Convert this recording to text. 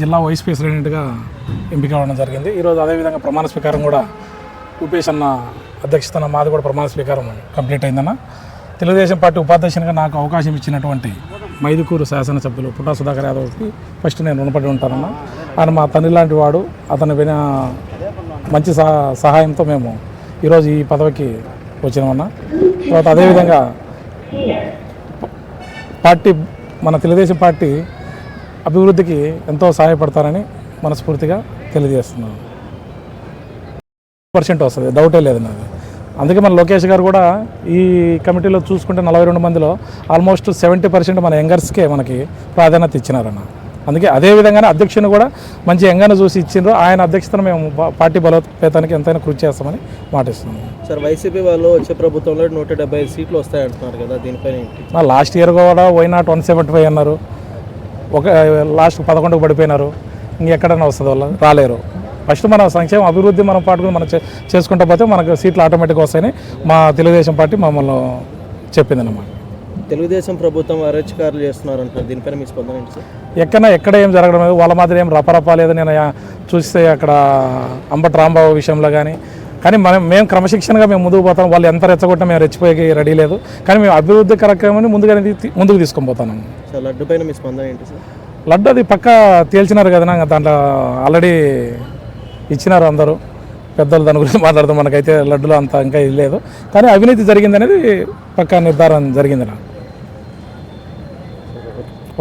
జిల్లా వైస్ ప్రెసిడెంట్గా ఎంపిక అవ్వడం జరిగింది. ఈరోజు అదేవిధంగా ప్రమాణ స్వీకారం కూడా ఉపేష్ అన్న అధ్యక్షతన మాది కూడా ప్రమాణ స్వీకారం కంప్లీట్ అయిందన్న. తెలుగుదేశం పార్టీ ఉపాధ్యక్షునిగా నాకు అవకాశం ఇచ్చినటువంటి మైదుకూరు శాసనసభ్యులు పుట్టా సుధాకర్ యాదవ్కి ఫస్ట్ నేను రుణపడి ఉంటానన్న. ఆయన మా తండ్రి లాంటి వాడు. అతని విన మంచి సహా సహాయంతో మేము ఈరోజు ఈ పదవికి వచ్చినామన్న. తర్వాత అదేవిధంగా పార్టీ మన తెలుగుదేశం పార్టీ అభివృద్ధికి ఎంతో సహాయపడతారని మనస్ఫూర్తిగా తెలియజేస్తున్నాను. పర్సెంట్ వస్తుంది డౌటే లేదు నాది. అందుకే మన లోకేష్ గారు కూడా ఈ కమిటీలో చూసుకుంటే నలభై రెండు మందిలో ఆల్మోస్ట్ సెవెంటీ పర్సెంట్ మన యంగర్స్కే మనకి ప్రాధాన్యత ఇచ్చినారన్న. అందుకే అదే విధంగానే అధ్యక్షుని కూడా మంచి యంగాన్ని చూసి ఇచ్చిండ్రు. ఆయన అధ్యక్షతను మేము పార్టీ బలోపేతానికి ఎంతైనా కృషి చేస్తామని మాటిస్తున్నాము. సార్ వైసీపీ వాళ్ళు వచ్చే ప్రభుత్వంలో నూట డెబ్బై సీట్లు వస్తాయంటున్నారు కదా దీనిపైన నా లాస్ట్ ఇయర్ కూడా why not one seventy five అన్నారు. ఒక లాస్ట్ పదకొండుకు పడిపోయినారు. ఇంకెక్కడైనా వస్తుంది వాళ్ళు రాలేరు. ఫస్ట్ మన సంక్షేమ అభివృద్ధి మనం పాటుకుని మనం చేసుకుంటా పోతే మనకు సీట్లు ఆటోమేటిక్గా వస్తాయని మా తెలుగుదేశం పార్టీ మమ్మల్ని చెప్పింది అన్నమాట తెలుగుదేశం ప్రభుత్వం అరచకారులు చేస్తున్నారు అంటారు దీనిపైన మీ స్పందన ఎక్కడ ఎక్కడ ఏం జరగడం లేదు. వాళ్ళ మాదిరి ఏం రపరపా లేదు నేను చూస్తే అక్కడ అంబటి రాంబాబు విషయంలో కానీ కానీ మనం మేము క్రమశిక్షణగా మేము ముందుకు పోతాం. వాళ్ళు ఎంత రెచ్చగొట్టినా మేము రెచ్చిపోయి రెడీ లేదు. కానీ మేము అభివృద్ధి కార్యక్రమాన్ని ముందుగానే ముందుకు తీసుకొని సార్ లడ్డు పైన మీ స్పందన ఏంటి సార్? లడ్డు అది పక్క తేల్చినారు కదా నాకు దాంట్లో ఆల్రెడీ ఇచ్చినారు అందరూ. పెద్దలు దాని గురించి మాట్లాడతాం మనకైతే లడ్డులో అంత ఇంకా ఇది లేదు. కానీ అవినీతి జరిగిందనేది పక్క నిర్ధారణ జరిగింది నాకు